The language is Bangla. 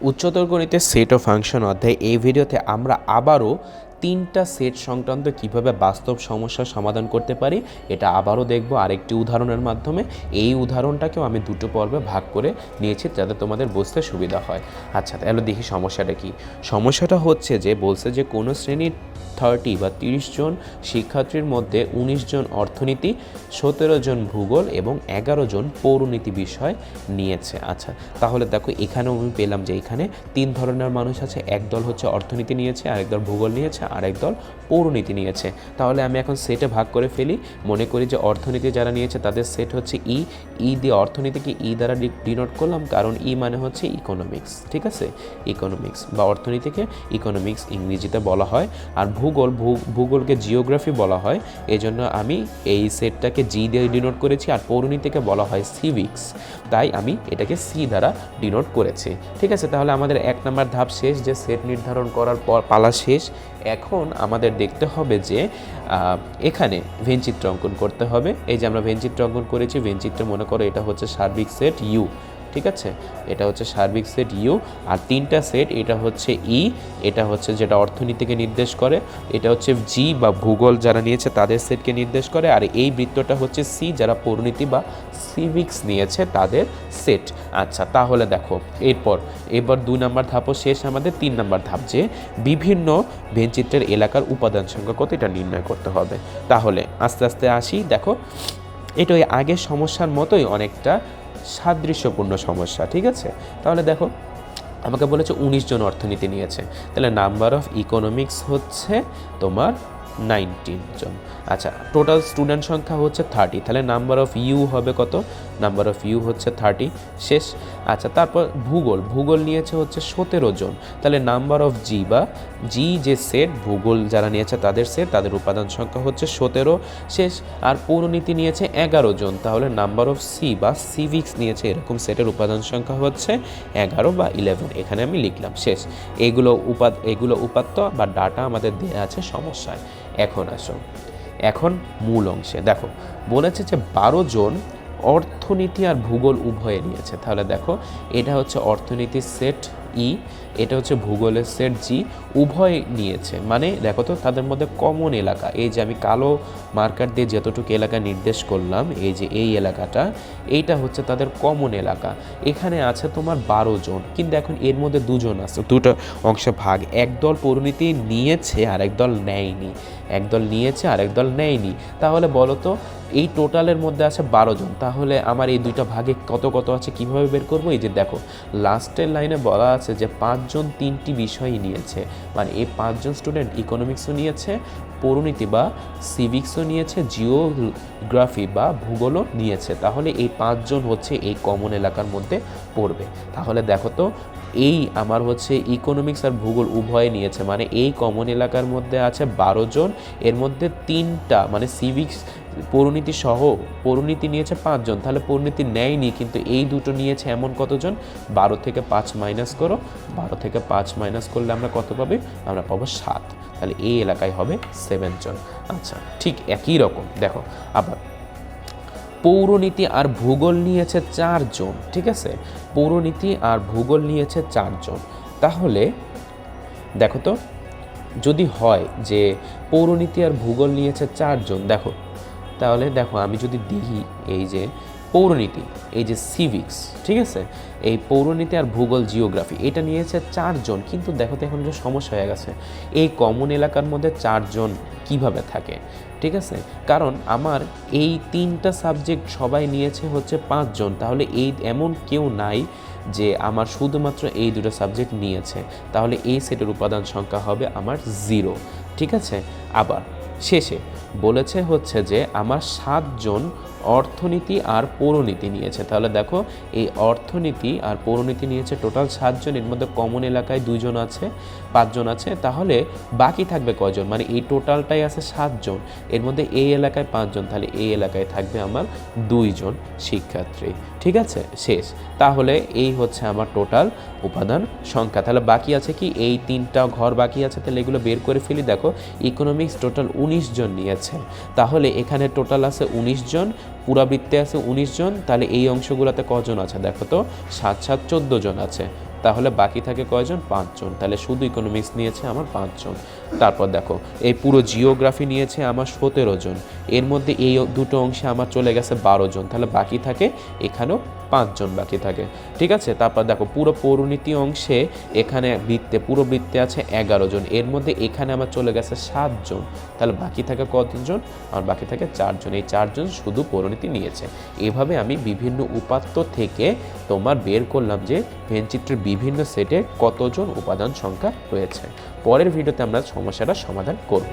উচ্চতর গণিতের সেট ও ফাংশন অধ্যায় এই ভিডিওতে আমরা আবারও তিনটা সেট সংক্রান্ত কীভাবে বাস্তব সমস্যার সমাধান করতে পারি, এটা আবারও দেখব। আরেকটি উদাহরণের মাধ্যমে এই উদাহরণটাকেও আমি দুটো পর্বে ভাগ করে নিয়েছি যাতে তোমাদের বুঝতে সুবিধা হয়। আচ্ছা তাহলে দেখি সমস্যাটা কি। সমস্যাটা হচ্ছে যে, বলছে যে কোনো শ্রেণির থার্টি বা তিরিশ জন শিক্ষার্থীর মধ্যে উনিশ জন অর্থনীতি, সতেরো জন ভূগোল এবং এগারো জন পৌরনীতি বিষয় নিয়েছে। আচ্ছা তাহলে দেখো, এখানেও আমি পেলাম যে এখানে তিন ধরনের মানুষ আছে। এক দল হচ্ছে অর্থনীতি নিয়েছে, আরেক দল ভূগোল নিয়েছে। আরেক দল পৌরনীতি নিয়েছে। তাহলে আমি এখন সেটে ভাগ করে ফেলি। মনে করি যে অর্থনীতি যারা নিয়েছে, তাদের সেট হচ্ছে ই ই দিয়ে অর্থনীতিকে ই দ্বারা ডিনোট করলাম, কারণ ই মানে হচ্ছে ইকোনমিক্স ঠিক আছে? ইকোনমিক্স বা অর্থনীতিকে ইকোনমিক্স ইংরেজিতে বলা হয়। আর ভূগোল ভূগোলকে জিওগ্রাফি বলা হয়। এই জন্য আমি এই সেটটাকে জি দিয়ে ডিনোট করেছি আর পৌরনীতিকে বলা হয় সিভিক্স তাই আমি এটাকে সি দ্বারা ডিনোট করেছি। ঠিক আছে? তাহলে আমাদের এক নম্বর ধাপ শেষ, যে সেট নির্ধারণ করার পর পালা শেষ। এখন আমাদের দেখতে হবে যে এখানে ভেনচিত্র অঙ্কন করতে হবে। এই যে আমরা ভেনচিত্র অঙ্কন করেছি ভেনচিত্র মনে করো এটা হচ্ছে সার্বিক সেট ইউ ঠিক আছে? এটা হচ্ছে সার্বিক সেট ইউ আর তিনটা সেট এটা হচ্ছে ই এটা হচ্ছে যেটা অর্থনীতিকে নির্দেশ করে, এটা হচ্ছে জি বা ভূগোল যারা নিয়েছে তাদের সেটকে নির্দেশ করে, আর এই বৃত্তটা হচ্ছে সি যারা পরিণতি বা সিভিক্স নিয়েছে তাদের সেট আচ্ছা তাহলে দেখো, এরপর, এবার দুই নম্বর ধাপও শেষ আমাদের তিন নম্বর ধাপ যে বিভিন্ন ভেনচিত্রের এলাকার উপাদান সংখ্যা কত এটা নির্ণয় করতে হবে। তাহলে আস্তে আস্তে আসি, দেখো, এটা ওই আগের সমস্যার মতোই অনেকটা সাদৃশ্যপূর্ণ সমস্যা, ঠিক আছে? তাহলে দেখো, আমাকে বলেছে উনিশ জন অর্থনীতি নিয়েছে। তাহলে নাম্বার অফ ইকোনমিক্স হচ্ছে তোমার নাইনটিন জন। আচ্ছা টোটাল স্টুডেন্ট সংখ্যা হচ্ছে থার্টি তাহলে নাম্বার অফ ইউ হবে কত? নাম্বার অফ ইউ হচ্ছে থার্টি শেষ। আচ্ছা তারপর ভূগোল। ভূগোল নিয়েছে হচ্ছে সতেরো জন। তাহলে নাম্বার অফ জি বা জি যে সেট ভূগোল যারা নিয়েছে তাদের সেট তাদের উপাদান সংখ্যা হচ্ছে সতেরো। শেষ। আর পৌরনীতি নিয়েছে এগারো জন। তাহলে নাম্বার অফ সি বা সিভিক্স নিয়েছে এরকম সেটের উপাদান সংখ্যা হচ্ছে এগারো বা ইলেভেন এখানে আমি লিখলাম। শেষ। এগুলো উপাদ, এগুলো উপাত্ত বা ডাটা আমাদের দেওয়া আছে সমস্যায়। এখন আসো। এখন মূল অংশে। দেখো, বলেছে যে বারো জন অর্থনীতি আর ভূগোল উভয়ে নিয়েছে। তাহলে দেখো, এটা হচ্ছে অর্থনীতির সেট ই, এটা হচ্ছে ভূগোলের সেট জি, উভয় নিয়েছে। মানে দেখো তো, তাদের মধ্যে কমন এলাকা। এই যে আমি কালো মার্কার দিয়ে যতটুকু এলাকা নির্দেশ করলাম, এই যে এই এলাকাটা, এইটা হচ্ছে তাদের কমন এলাকা। এখানে আছে তোমার বারো জন, কিন্তু এখন এর মধ্যে দুজন আছে। দুটো অংশ ভাগ। একদল পরিণতি নিয়েছে আর একদল নেয়নি। একদল নিয়েছে আর একদল নেয়নি। তাহলে বলো তো, এই টোটালের মধ্যে আছে বারো জন। তাহলে আমার এই দুইটা ভাগে কত কত আছে, কীভাবে বের করব? এই যে দেখো লাস্টের লাইনে বলা আছে যে পাঁচজন তিনটি বিষয়ই নিয়েছে। মানে এই পাঁচজন স্টুডেন্ট ইকোনমিক্সও নিয়েছে পরিণতি বা সিভিক্সও নিয়েছে, জিওগ্রাফি বা ভূগোলও নিয়েছে। তাহলে এই পাঁচজন হচ্ছে এই কমন এলাকার মধ্যে পড়বে। তাহলে দেখো তো, এই আমার হচ্ছে ইকোনমিক্স আর ভূগোল উভয়ে নিয়েছে। মানে এই কমন এলাকার মধ্যে আছে বারো জন, এর মধ্যে তিনটা মানে সিভিক্স, পরিণীতি সহ পরিণীতি নিয়েছে পাঁচজন তাহলে পরিণীতি নেয়নি, কিন্তু এই দুটো নিয়েছে এমন কতজন? বারো থেকে পাঁচ মাইনাস করো। বারো থেকে পাঁচ মাইনাস করলে আমরা কত পাবে? আমরা পাবো সাত। তাহলে এই এলাকায় হবে সেভেন জন। আচ্ছা ঠিক একই রকম। দেখো, আবার পৌরনীতি আর ভূগোল নিয়েছে চারজন ঠিক আছে? পৌরনীতি আর ভূগোল নিয়েছে চারজন তাহলে, দেখো তো, যদি হয় যে পৌরনীতি আর ভূগোল নিয়েছে চারজন দেখো, তাহলে দেখো, আমি যদি দেখি এই যে পৌরনীতি, এই যে সিভিক্স ঠিক আছে? এই পৌরনীতি আর ভূগোল জিওগ্রাফি এটা নিয়েছে চারজন, কিন্তু দেখো তো এখন যে সমস্যা হয়ে গেছে। এই কমন এলাকার মধ্যে চারজন কীভাবে থাকে, ঠিক আছে? কারণ আমার এই তিনটা সাবজেক্ট সবাই নিয়েছে হচ্ছে পাঁচজন, তাহলে এই এমন কেউ নাই যে আমার শুধুমাত্র এই দুটো সাবজেক্ট নিয়েছে, তাহলে এই সেটের উপাদান সংখ্যা হবে আমার জিরো ঠিক আছে? আবার শেষে বলেছে হচ্ছে যে আমার সাতজন অর্থনীতি আর পৌরনীতি নিয়েছে। তাহলে দেখো, এই অর্থনীতি আর পৌরনীতি নিয়েছে টোটাল সাতজন, এর মধ্যে কমন এলাকায় দুজন আছে, পাঁচজন আছে। তাহলে বাকি থাকবে কজন মানে এই টোটালটাই আছে সাতজন, এর মধ্যে এই এলাকায় পাঁচজন, তাহলে এই এলাকায় থাকবে আমার দুইজন শিক্ষার্থী। ঠিক আছে? শেষ। তাহলে এই হচ্ছে আমার টোটাল উপাদান সংখ্যা। তাহলে বাকি আছে কি? এই তিনটা ঘর বাকি আছে, তাহলে এগুলো বের করে ফেলি। দেখো ইকোনমিক্স টোটাল উনিশ জন নিয়েছে। তাহলে এখানে টোটাল আছে উনিশ জন পুরাবৃত্তে আছে উনিশ জন, তাহলে এই অংশগুলোতে কজন আছে? দেখো তো, সাত সাত, চোদ্দ জন আছে। তাহলে বাকি থাকে কয়জন? পাঁচজন তাহলে শুধু ইকোনমিক্স নিয়েছে আমার পাঁচজন তারপর দেখো, এই পুরো জিওগ্রাফি নিয়েছে আমার সতেরো জন। এর মধ্যে এই দুটো অংশে আমার চলে গেছে বারো জন। তাহলে বাকি থাকে এখানেও পাঁচজন বাকি থাকে। ঠিক আছে? তারপর দেখো, পুরো পৌরনীতি অংশে এখানে বৃত্তে, পুরো বৃত্তে আছে এগারো জন। এর মধ্যে এখানে আমার চলে গেছে সাতজন তাহলে বাকি থাকে কতজন আর বাকি থাকে চারজন এই চারজন শুধু পৌরনীতি নিয়েছে। এভাবে আমি বিভিন্ন উপাত্ত থেকে তোমার বের করলাম যে ভেনচিত্রের বিভিন্ন সেটে কতজন উপাদান সংখ্যা রয়েছে। পরের ভিডিওতে আমরা সমস্যাটা সমাধান করব।